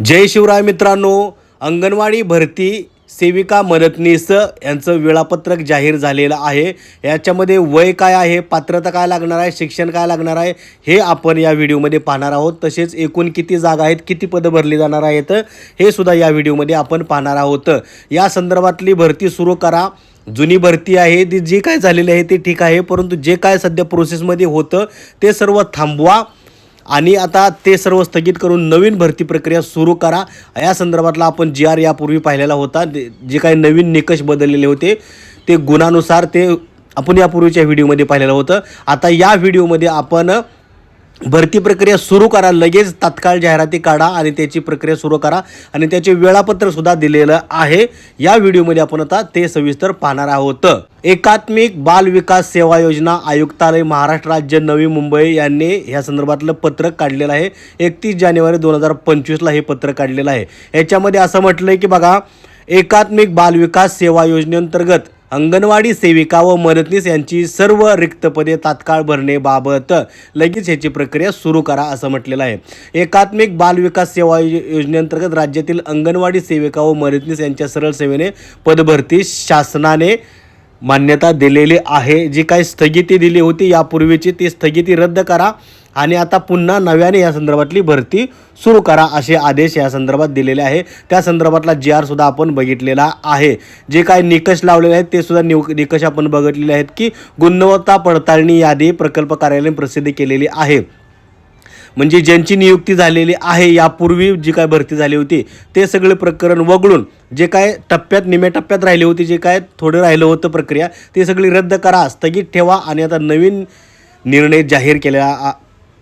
जय शिवराय मित्रांनो अंगणवाडी भरती सेविका मदतनीस यांचं वेळापत्रक जाहीर झालेलं आहे. याच्यामध्ये वय काय आहे पात्रता काय लागणार आहे शिक्षण काय लागणार आहे हे आपण या व्हिडिओमध्ये पाहणार आहोत. तसेच एकूण किती जागा आहेत किती पदं भरली जाणार आहेत हे सुद्धा या व्हिडिओमध्ये आपण पाहणार आहोत. या संदर्भातली भरती सुरू करा. जुनी भरती आहे ती जी काय झालेली आहे ती ठीक आहे परंतु जे काय सध्या प्रोसेसमध्ये होतं ते सर्व थांबवा. आणि आता ते सर्व स्थगित करून नवीन भरती प्रक्रिया सुरू करा. या संदर्भातला आपण जी आर यापूर्वी पाहिलेला होता. जे काही नवीन निकष बदललेले होते ते गुणानुसार ते आपण यापूर्वीच्या व्हिडिओमध्ये पाहिलेलं होतं. आता या व्हिडिओमध्ये आपण भरती प्रक्रिया सुरू करा लगेच तात्काळ जाहिराती काढा आणि त्याची प्रक्रिया सुरू करा आणि त्याचे वेळापत्रकसुद्धा दिलेलं आहे. या व्हिडिओमध्ये आपण आता ते सविस्तर पाहणार आहोत. एकात्मिक बाल विकास सेवा योजना आयुक्तालय महाराष्ट्र राज्य नवी मुंबई यांनी ह्या संदर्भातलं पत्रक काढलेलं आहे. एकतीस जानेवारी दोन हजार पंचवीसला हे पत्रक काढलेलं आहे. याच्यामध्ये असं म्हटलं आहे की बघा एकात्मिक बाल विकास सेवा योजनेअंतर्गत अंगणवाडी सेविका व मदतनीस यांची सर्व रिक्तपदे तात्काळ भरणेबाबत लगेच ह्याची प्रक्रिया सुरू करा असं म्हटलेलं आहे. एकात्मिक बाल विकास सेवा योजनेअंतर्गत राज्यातील अंगणवाडी सेविका व मदतनीस यांच्या सरळ सेवेने पदभरती शासनाने मान्यता दिलेली आहे. जी काही स्थगिती दिली होती यापूर्वीची ती स्थगिती रद्द करा आणि आता पुन्हा नव्याने या संदर्भातली भरती सुरू करा असे आदेश या संदर्भात दिलेले आहे. त्या संदर्भातला जी आर सुद्धा आपण बघितलेला आहे. जे काय निकष लावलेले आहेत ते सुद्धा निव निकष आपण बघितलेले आहेत की गुणवत्ता पडताळणी यादी प्रकल्प कार्यालयाने प्रसिद्ध केलेली आहे. म्हणजे ज्यांची नियुक्ती झालेली आहे यापूर्वी जी काय भरती झाली होती ते सगळे प्रकरण वगळून जे काय टप्प्यात निम्या टप्प्यात राहिली होती जे काय थोडं राहिलं होतं प्रक्रिया ते सगळी रद्द करा स्थगित ठेवा आणि आता नवीन निर्णय जाहीर केलेला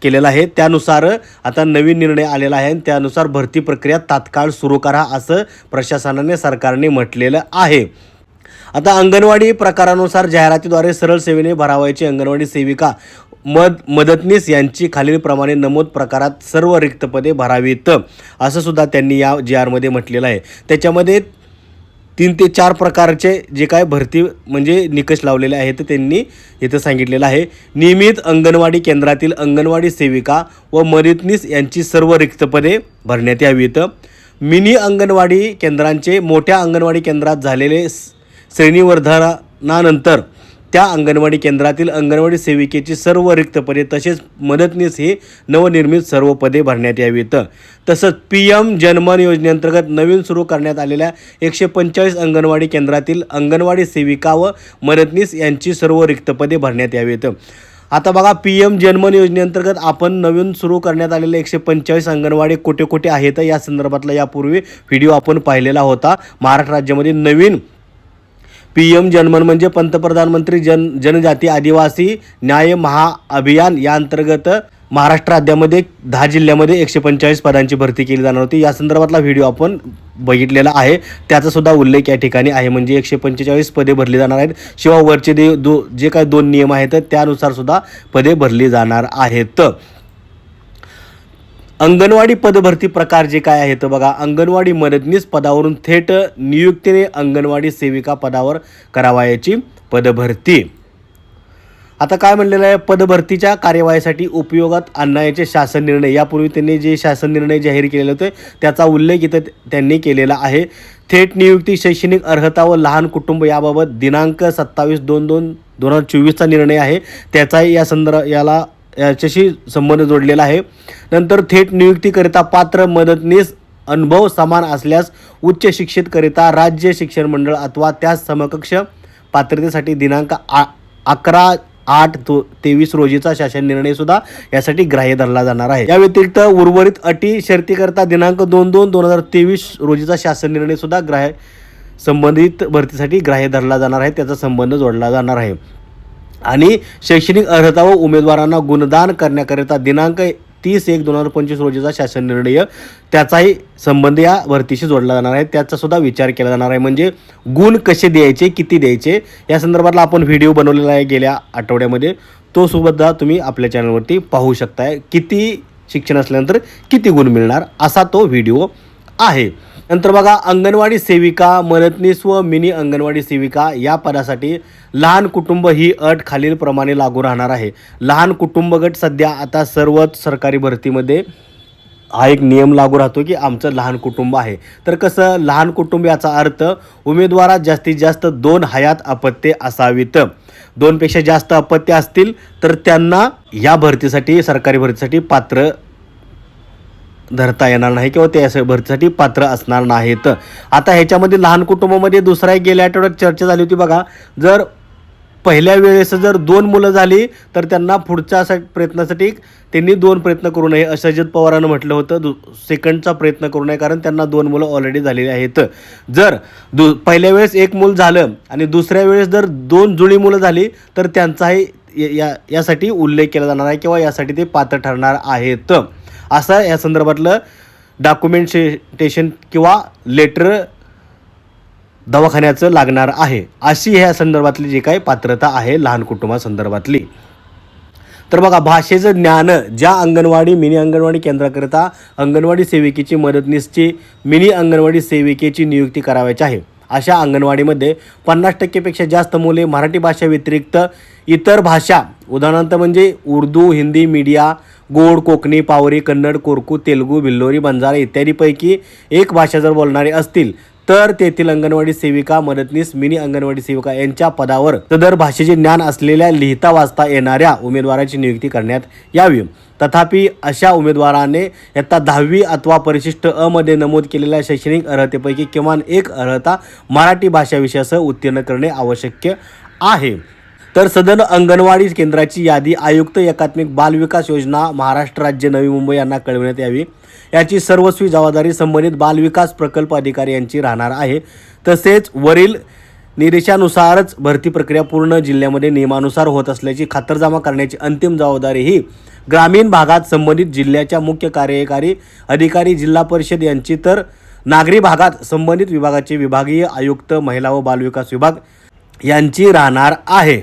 केलेला आहे. त्यानुसार आता नवीन निर्णय आलेला आहे आणि त्यानुसार भरती प्रक्रिया तात्काळ सुरू करा असं प्रशासनाने सरकारने म्हटलेलं आहे. आता अंगणवाडी प्रकारानुसार जाहिरातीद्वारे सरळ सेवेने भरावायची अंगणवाडी सेविका मद मदतनीस यांची खालीलप्रमाणे नमूद प्रकारात सर्व रिक्तपदे भरावीत. असं सुद्धा त्यांनी या जी आरमध्ये म्हटलेलं आहे. त्याच्यामध्ये तीन ते चार प्रकारचे जे काय भरती म्हणजे निकष लावलेले आहेत त्यांनी इथं सांगितलेलं आहे. नियमित अंगणवाडी केंद्रातील अंगणवाडी सेविका व मदतनीस यांची सर्व रिक्तपदे भरण्यात यावीत. मिनी अंगणवाडी केंद्रांचे मोठ्या अंगणवाडी केंद्रात झालेले श्रेणीवर्धनानंतर त्या अंगणवाडी केंद्रातील अंगणवाडी सेविकेची सर्व रिक्त पदे तसेच मदतनीस ही नवनिर्मित सर्व पदे भरण्यात यावीत. तसंच पी एम जनमन योजनेअंतर्गत नवीन सुरू करण्यात आलेल्या एकशे पंचेचाळीस अंगणवाडी केंद्रातील अंगणवाडी सेविका व मदतनीस यांची सर्व रिक्त पदे भरण्यात यावीत. आता बघा पी एम जनमन योजनेअंतर्गत आपण नवीन सुरू करण्यात आलेले एकशे पंचेचाळीस अंगणवाडी कुठे कुठे आहेत या संदर्भातला यापूर्वी व्हिडिओ आपण पाहिलेला होता. महाराष्ट्र राज्यामध्ये नवीन पी एम जनमन म्हणजे पंतप्रधान मंत्री जन जनजाती आदिवासी न्याय महाअभियान या अंतर्गत महाराष्ट्र राज्यामध्ये दहा जिल्ह्यामध्ये एकशे पंचेचाळीस पदांची भरती केली जाणार होती. या संदर्भातला व्हिडिओ आपण बघितलेला आहे. त्याचा सुद्धा उल्लेख या ठिकाणी आहे. म्हणजे एकशे पंचेचाळीस पदे भरली जाणार आहेत. शिवाय वरचे दे दो जे काही दोन नियम आहेत त्यानुसार सुद्धा पदे भरली जाणार आहेत. अंगणवाडी पदभरती प्रकार जे काय आहेत बघा अंगणवाडी मदतनीस पदावरून थेट नियुक्तीने अंगणवाडी सेविका पदावर करावयाची पदभरती. आता काय म्हणलेलं आहे? पदभरतीच्या कार्यवाहीसाठी उपयोगात आणण्याचे शासन निर्णय. यापूर्वी त्यांनी जे शासन निर्णय जाहीर केलेले होते त्याचा उल्लेख इथं त्यांनी केलेला आहे. थेट नियुक्ती शैक्षणिक अर्हता व लहान कुटुंब याबाबत दिनांक सत्तावीस दोन दोन दोन हजार चोवीसचा निर्णय आहे. त्याचाही या संदर्भ याला याच्याशी संबंध जोडलेला आहे. नंतर थेट नियुक्तीकरिता पात्र मदतनीस अनुभव समान असल्यास उच्च शिक्षितकरिता राज्य शिक्षण मंडळ अथवा त्यास समकक्ष पात्रतेसाठी दिनांक आ अकरा आठ तो तेवीस रोजीचा शासन निर्णयसुद्धा यासाठी ग्राह्य धरला जाणार आहे. या व्यतिरिक्त उर्वरित अटी शर्तीकरता दिनांक दोन दोन दोन हजार तेवीस रोजीचा शासन निर्णयसुद्धा ग्राह्य संबंधित भरतीसाठी ग्राह्य धरला जाणार आहे. त्याचा संबंध जोडला जाणार आहे. आणि शैक्षणिक अर्हता व उमेदवारांना गुणदान करण्याकरिता दिनांक तीस एक दोन हजार पंचवीस रोजीचा शासन निर्णय. त्याचाही संबंध या भरतीशी जोडला जाणार आहे. त्याचा सुद्धा विचार केला जाणार आहे. म्हणजे गुण कसे द्यायचे किती द्यायचे या संदर्भातला आपण व्हिडिओ बनवलेला आहे गेल्या आठवड्यामध्ये. तो सुद्धा तुम्ही आपल्या चॅनलवरती पाहू शकताय. किती शिक्षण असल्यानंतर किती गुण मिळणार असा तो व्हिडिओ आहे. नंतर बघा अंगणवाडी सेविका मदतनीस व मिनी अंगणवाडी सेविका या पदासाठी लहान कुटुंब ही अट खालीलप्रमाणे लागू राहणार आहे. लहान कुटुंब गट सध्या आता सर्वच सरकारी भरतीमध्ये हा एक नियम लागू राहतो की आमचं लहान कुटुंब आहे. तर कसं लहान कुटुंब याचा अर्थ उमेदवारात जास्तीत जास्त दोन हयात अपत्ये असावीत. दोनपेक्षा जास्त अपत्य असतील तर त्यांना या भरतीसाठी सरकारी भरतीसाठी पात्र धरता येणार नाही किंवा ते असं भरतीसाठी पात्र असणार नाहीत. आता ह्याच्यामध्ये लहान कुटुंबामध्ये दुसरा एक गेल्या आठवड्यात चर्चा झाली होती बघा. जर पहिल्या वेळेस जर दोन मुलं झाली तर त्यांना पुढच्या प्रयत्नासाठी त्यांनी दोन प्रयत्न करू नये असं अजित पवारानं म्हटलं होतं. दु सेकंडचा प्रयत्न करू नये कारण त्यांना दोन मुलं ऑलरेडी झालेली आहेत. जर दु पहिल्या वेळेस एक मूल झालं आणि दुसऱ्या वेळेस जर दोन जुळी मुलं झाली तर त्यांचाही या- या यासाठी उल्लेख केला जाणार आहे किंवा यासाठी ते पात्र ठरणार आहेत. असं या संदर्भातलं डॉक्युमेंटेशन किंवा लेटर दवाखान्याचं लागणार आहे. अशी ह्या संदर्भातली जी काही पात्रता आहे लहान कुटुंबासंदर्भातली तर बघा भाषेचं ज्ञान ज्या अंगणवाडी मिनी अंगणवाडी केंद्राकरिता अंगणवाडी सेविकेची मदतनीसची मिनी अंगणवाडी सेविकेची नियुक्ती करावयाची आहे. अशा अंगणवाडीमध्ये पन्नास टक्केपेक्षा जास्त मुले मराठी भाषा व्यतिरिक्त इतर भाषा. उदाहरणार्थ म्हणजे उर्दू हिंदी मीडिया गोड कोकणी पावरी कन्नड कोरकू तेलुगू भिल्लोरी बंजारा इत्यादीपैकी एक भाषा जर बोलणारे असतील तर तेथील अंगणवाडी सेविका मदतनीस मिनी अंगणवाडी सेविका यांच्या पदावर सदर भाषेचे ज्ञान असलेल्या लिहिता वाचता येणाऱ्या उमेदवाराची नियुक्ती करण्यात यावी. तथापि अशा उमेदवाराने इयत्ता दहावी अथवा परिशिष्ट अ मध्ये नमूद केलेल्या शैक्षणिक अर्हतेपैकी किमान एक अर्हता मराठी भाषा विषयासह उत्तीर्ण करणे आवश्यक आहे. तर सदन अंगणवाडी केंद्राची यादी आयुक्त एकात्मिक बालविकास योजना महाराष्ट्र राज्य नवी मुंबई यांना कळविण्यात यावी. याची सर्वस्वी जबाबदारी संबंधित बालविकास प्रकल्प अधिकारी यांची राहणार आहे. तसेच वरील निदेशानुसारच भरती प्रक्रिया पूर्ण जिल्ह्यामध्ये नियमानुसार होत असल्याची खातरजमा करण्याची अंतिम जबाबदारी ही ग्रामीण भागात संबंधित जिल्ह्याच्या मुख्य कार्यकारी अधिकारी जिल्हा परिषद यांची तर नागरी भागात संबंधित विभागाचे विभागीय आयुक्त महिला व बालविकास विभाग यांची राहणार आहे.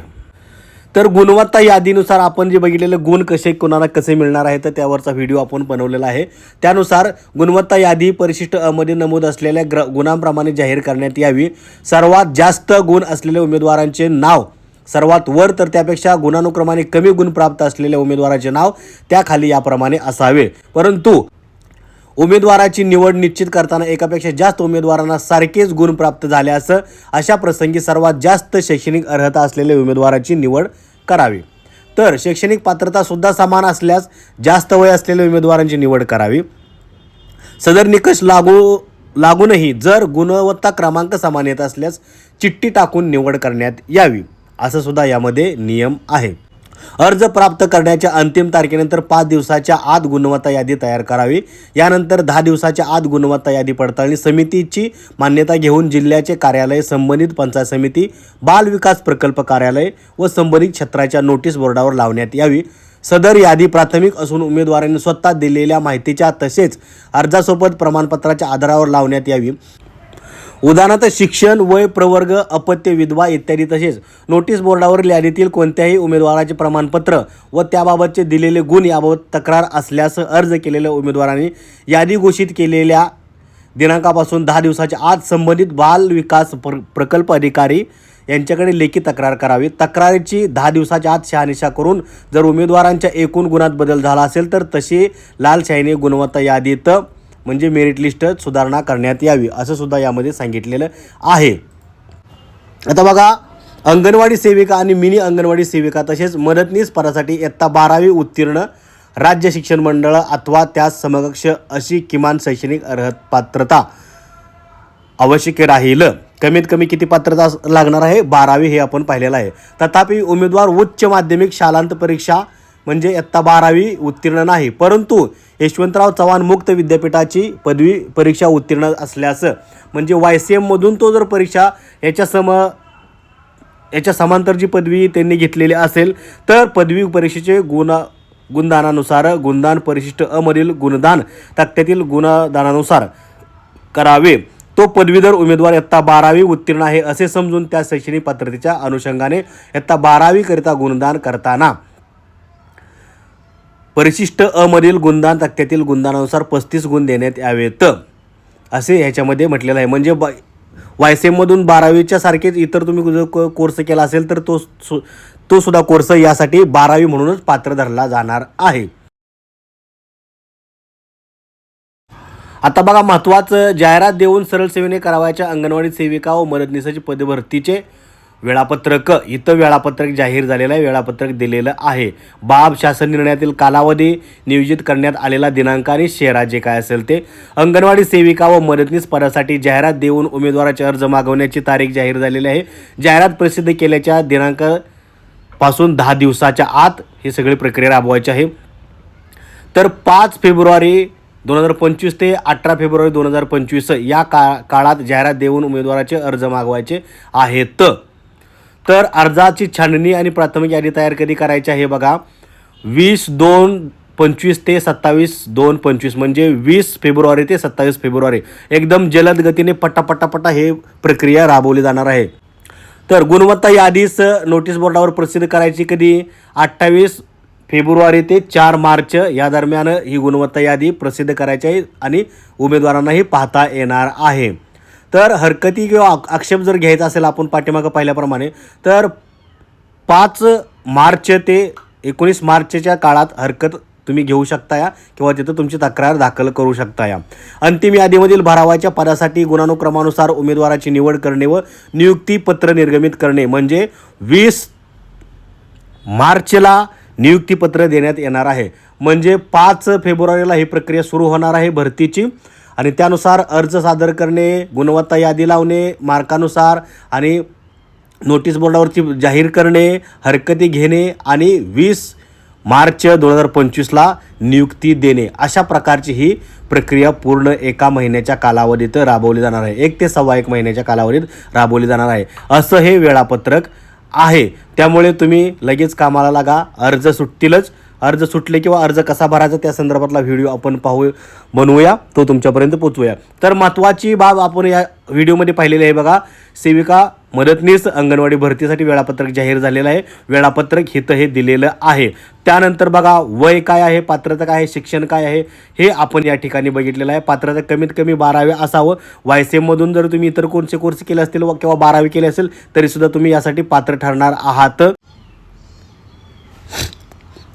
तर गुणवत्ता यादीनुसार आपण जे बघितलेले गुण कसे कोणाला कसे मिळणार आहे तर त्यावरचा व्हिडिओ आपण बनवलेला आहे. त्यानुसार गुणवत्ता यादी परिशिष्ट अमध्ये नमूद असलेल्या ग्र गुणांप्रमाणे जाहीर करण्यात यावी. सर्वात जास्त गुण असलेल्या उमेदवारांचे नाव. सर्वात वर तर त्यापेक्षा गुणानुक्रमाने कमी गुण प्राप्त असलेल्या उमेदवाराचे नाव त्याखाली याप्रमाणे असावे. परंतु उमेदवाराची निवड निश्चित करताना एकापेक्षा जास्त उमेदवारांना सारखेच गुण प्राप्त झाले असं अशा प्रसंगी सर्वात जास्त शैक्षणिक अर्हता असलेल्या उमेदवाराची निवड करावी. तर शैक्षणिक पात्रता सुद्धा समान असल्यास जास्त वय असलेल्या उमेदवारांची निवड करावी. सदर निकष लागू लागूनही जर गुणवत्ता क्रमांक समान येत असल्यास चिठ्ठी टाकून निवड करण्यात यावी. असं सुद्धा यामध्ये नियम आहे. अर्ज प्राप्त करण्याच्या अंतिम तारखेनंतर पाच दिवसाच्या आत गुणवत्ता यादी तयार करावी. यानंतर दहा दिवसाच्या आत गुणवत्ता यादी पडताळणी समितीची मान्यता घेऊन जिल्ह्याचे कार्यालय संबंधित पंचायत समिती बाल विकास प्रकल्प कार्यालय व संबंधित क्षेत्राच्या नोटीस बोर्डावर लावण्यात यावी. सदर यादी प्राथमिक असून उमेदवारांनी स्वतः दिलेल्या माहितीच्या तसेच अर्जासोबत प्रमाणपत्राच्या आधारावर लावण्यात यावी. उदाहरणार्थ शिक्षण वय प्रवर्ग अपत्य विधवा इत्यादी तसेच नोटीस बोर्डावर यादीतील कोणत्याही उमेदवाराचे प्रमाणपत्र व त्याबाबतचे दिलेले गुण याबाबत तक्रार असल्यास अर्ज केलेल्या उमेदवारांनी यादी घोषित केलेल्या दिनांकापासून दहा दिवसाच्या आत संबंधित बाल विकास प्र प्रकल्प अधिकारी यांच्याकडे लेखी तक्रार करावी. तक्रारीची दहा दिवसाच्या आत शहानिशा करून जर उमेदवारांच्या एकूण गुणात बदल झाला असेल तर तशी लालशाहीने गुणवत्ता यादीत म्हणजे मेरिट लिस्ट सुधारणा करण्यात यावी असं सुद्धा यामध्ये सांगितलेलं आहे. आता बघा अंगणवाडी सेविका आणि मिनी अंगणवाडी सेविका तसेच मदतनीस पदासाठी इयत्ता बारावी उत्तीर्ण राज्य शिक्षण मंडळ अथवा त्यास समकक्ष अशी किमान शैक्षणिक अर्हत पात्रता आवश्यक राहील. कमीत कमी किती पात्रता लागणार आहे? बारावी हे आपण पाहिलेलं आहे. तथापि उमेदवार उच्च माध्यमिक शालांत परीक्षा म्हणजे इयत्ता बारावी उत्तीर्ण नाही. परंतु यशवंतराव चव्हाण मुक्त विद्यापीठाची पदवी परीक्षा उत्तीर्ण असल्याचं. म्हणजे वाय सी एममधून तो जर परीक्षा याच्या सम याच्या समांतर जी पदवी त्यांनी घेतलेली असेल तर पदवी परीक्षेचे गुण गुणदानानुसार गुणदान परिशिष्ट अमधील गुणदान तक्त्यातील गुणदानानुसार करावे. तो पदवीधर उमेदवार इयत्ता बारावी उत्तीर्ण आहे असे समजून त्या शैक्षणिक पात्रतेच्या अनुषंगाने इयत्ता बारावीकरिता गुणदान करताना परिशिष्ट अमधील गुंदान तक्त्यातील गुंदानुसार पस्तीस गुण देण्यात यावेत. असे ह्याच्यामध्ये म्हटलेलं आहे. म्हणजे ब वायसेममधून बारावीच्या सारखेच इतर तुम्ही जो को- कोर्स केला असेल तर तो सु तो सुद्धा कोर्स यासाठी बारावी म्हणूनच पात्र धरला जाणार आहे. आता बघा महत्त्वाचं जाहिरात देऊन सरळ सेवेने करावायच्या अंगणवाडी सेविका व मदतनीसाची पदभरतीचे वेळापत्रक इथं वेळापत्रक जाहीर झालेलं आहे वेळापत्रक दिलेलं आहे. बाब शासन निर्णयातील कालावधी नियोजित करण्यात आलेला दिनांक आणि शेरा जे काय असेल ते. अंगणवाडी सेविका व मदतनीस पदासाठी जाहिरात देऊन उमेदवाराचे अर्ज मागवण्याची तारीख जाहीर झालेली आहे. जाहिरात प्रसिद्ध केल्याच्या दिनांकपासून दहा दिवसाच्या आत ही सगळी प्रक्रिया राबवायची आहे. तर पाच फेब्रुवारी दोन हजार पंचवीस ते अठरा फेब्रुवारी दोन हजार पंचवीस या का काळात जाहिरात देऊन उमेदवाराचे अर्ज मागवायचे आहेत. तर अर्जाची छाननी आणि प्राथमिक यादी तयार कधी करायची आहे बघा. वीस दोन पंचवीस ते सत्तावीस दोन पंचवीस म्हणजे वीस फेब्रुवारी ते सत्तावीस फेब्रुवारी. एकदम जलद गतीने पटापटापटा हे प्रक्रिया राबवली जाणार आहे. तर गुणवत्ता यादीच नोटीस बोर्डावर प्रसिद्ध करायची कधी? अठ्ठावीस फेब्रुवारी ते चार मार्च या दरम्यान ही गुणवत्ता यादी प्रसिद्ध करायची आहे आणि उमेदवारांनाही पाहता येणार आहे. तर हरकती किंवा आक्षेप जर घ्यायचा असेल आपण पाठीमागं पाहिल्याप्रमाणे तर पाच मार्च ते एकोणीस मार्चच्या काळात हरकत तुम्ही घेऊ शकता या किंवा तिथं तुमची तक्रार दाखल करू शकता या अंतिम यादीमधील भरावाच्या पदासाठी गुणानुक्रमानुसार उमेदवाराची निवड करणे व नियुक्तीपत्र निर्गमित करणे म्हणजे वीस मार्चला नियुक्तीपत्र देण्यात येणार आहे. म्हणजे पाच फेब्रुवारीला ही प्रक्रिया सुरू होणार आहे भरतीची. आणि त्यानुसार अर्ज सादर करणे गुणवत्ता यादी लावणे मार्कानुसार आणि नोटीस बोर्डावरती जाहीर करणे हरकती घेणे आणि वीस मार्च दोन हजार पंचवीसला नियुक्ती देणे अशा प्रकारची ही प्रक्रिया पूर्ण एका महिन्याच्या कालावधीत राबवली जाणार आहे. एक ते सव्वा एक महिन्याच्या कालावधीत राबवली जाणार आहे. असं हे वेळापत्रक आहे. त्यामुळे तुम्ही लगेच कामाला लागा. अर्ज सुटतीलच. अर्ज सुटले किंवा अर्ज कसा भरायचा त्या संदर्भातला व्हिडिओ आपण पाहू बनवूया. तो तुमच्यापर्यंत पोचवूया तर महत्त्वाची बाब आपण या व्हिडिओमध्ये पाहिलेली आहे बघा. सेविका मदतनीस अंगणवाडी भरतीसाठी वेळापत्रक जाहीर झालेलं आहे. वेळापत्रक हित हे दिलेलं आहे. त्यानंतर बघा वय काय आहे पात्रता काय आहे शिक्षण काय आहे हे आपण या ठिकाणी बघितलेलं आहे. पात्रता कमीत कमी बारावी असावं. वाय सी एममधून जर तुम्ही इतर कोणते कोर्स केले असतील व किंवा बारावी केले असेल तरीसुद्धा तुम्ही यासाठी पात्र ठरणार आहात.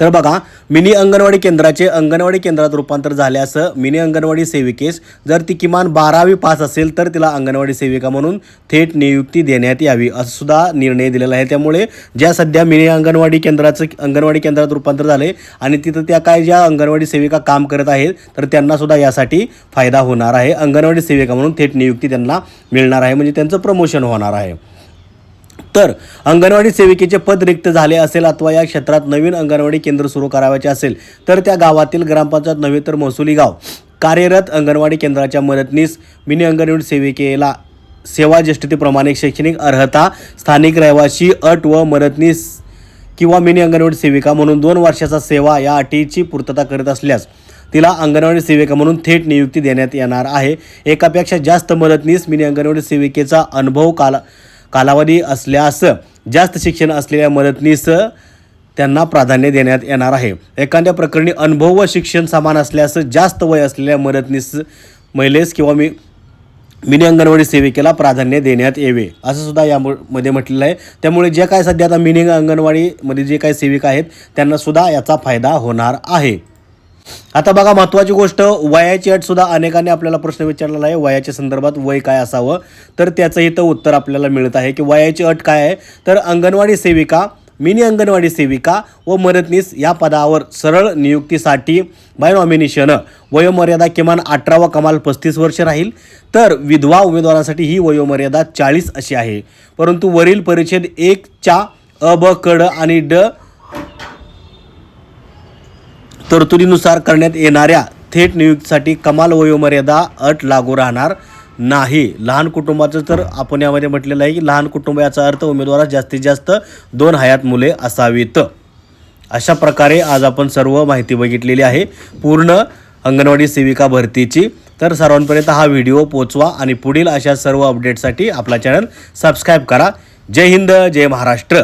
तर बघा मिनी अंगणवाडी केंद्राचे अंगणवाडी केंद्रात रूपांतर झाल्यास मिनी अंगणवाडी सेविकेस जर ती किमान बारावी पास असेल तर तिला अंगणवाडी सेविका म्हणून थेट नियुक्ती देण्यात यावी असं सुद्धा निर्णय दिलेला आहे. त्यामुळे ज्या सध्या मिनी अंगणवाडी केंद्राचं अंगणवाडी केंद्रात रूपांतर झाले आणि तिथं त्या काय ज्या अंगणवाडी सेविका काम करत आहेत तर त्यांना सुद्धा यासाठी फायदा होणार आहे. अंगणवाडी सेविका म्हणून थेट नियुक्ती त्यांना मिळणार आहे. म्हणजे त्यांचं प्रमोशन होणार आहे. तर अंगणवाडी सेविकेचे पद रिक्त झाले असेल अथवा या क्षेत्रात नवीन अंगणवाडी केंद्र सुरू करावायचे असेल तर त्या गावातील ग्रामपंचायत नव्हे तर महसुली गाव. कार्यरत अंगणवाडी केंद्राच्या मदतनीस मिनी अंगणवाडी सेविकेला सेवा ज्येष्ठतेप्रमाणे शैक्षणिक अर्हता स्थानिक रहिवासी अट व मदतनीस किंवा मिनी अंगणवाडी सेविका म्हणून दोन वर्षाचा सेवा या अटीची पूर्तता करत असल्यास तिला अंगणवाडी सेविका म्हणून थेट नियुक्ती देण्यात येणार आहे. एकापेक्षा जास्त मदतनीस मिनी अंगणवाडी सेविकेचा अनुभव काला कालावधी असल्यास जास्त शिक्षण असलेल्या मदतनीस त्यांना प्राधान्य देण्यात येणार आहे. एखाद्या प्रकरणी अनुभव व शिक्षण समान असल्यास जास्त वय असलेल्या मदतनीस महिलेस किंवा मी मिनी अंगणवाडी सेविकेला प्राधान्य देण्यात यावे. असं सुद्धा यामध्ये म्हटलेलं आहे. त्यामुळे जे काय सध्या आता मिनी अंगणवाडीमध्ये जे काही सेविका आहेत त्यांनासुद्धा याचा फायदा होणार आहे. आता बघा महत्त्वाची गोष्ट वयाची अट सुद्धा अनेकांनी आपल्याला प्रश्न विचारलेला आहे. वयाच्या संदर्भात वय काय असावं? तर त्याचं इथं उत्तर आपल्याला मिळत आहे की वयाची अट काय आहे? तर अंगणवाडी सेविका मिनी अंगणवाडी सेविका व मदतनीस या पदावर सरळ नियुक्तीसाठी बाय नॉमिनेशन वयोमर्यादा किमान अठरा व कमाल पस्तीस वर्ष राहील. तर विधवा उमेदवारांसाठी ही वयोमर्यादा चाळीस अशी आहे. परंतु वरील परिच्छेद एकच्या अ ब कड आणि ड तरतुदीनुसार करण्यात येणाऱ्या थेट नियुक्तीसाठी कमाल वयोमर्यादा अट लागू राहणार नाही. लहान कुटुंबाचं तर आपण यामध्ये म्हटलेलं आहे की लहान कुटुंब याचा अर्थ उमेदवारास जास्तीत जास्त दोन हयात मुले असावीत. अशा प्रकारे आज आपण सर्व माहिती बघितलेली आहे. पूर्ण अंगणवाडी सेविका भरतीची. तर सर्वांपर्यंत हा व्हिडिओ पोचवा आणि पुढील अशा सर्व अपडेटसाठी आपला चॅनल सबस्क्राईब करा. जय हिंद जय महाराष्ट्र.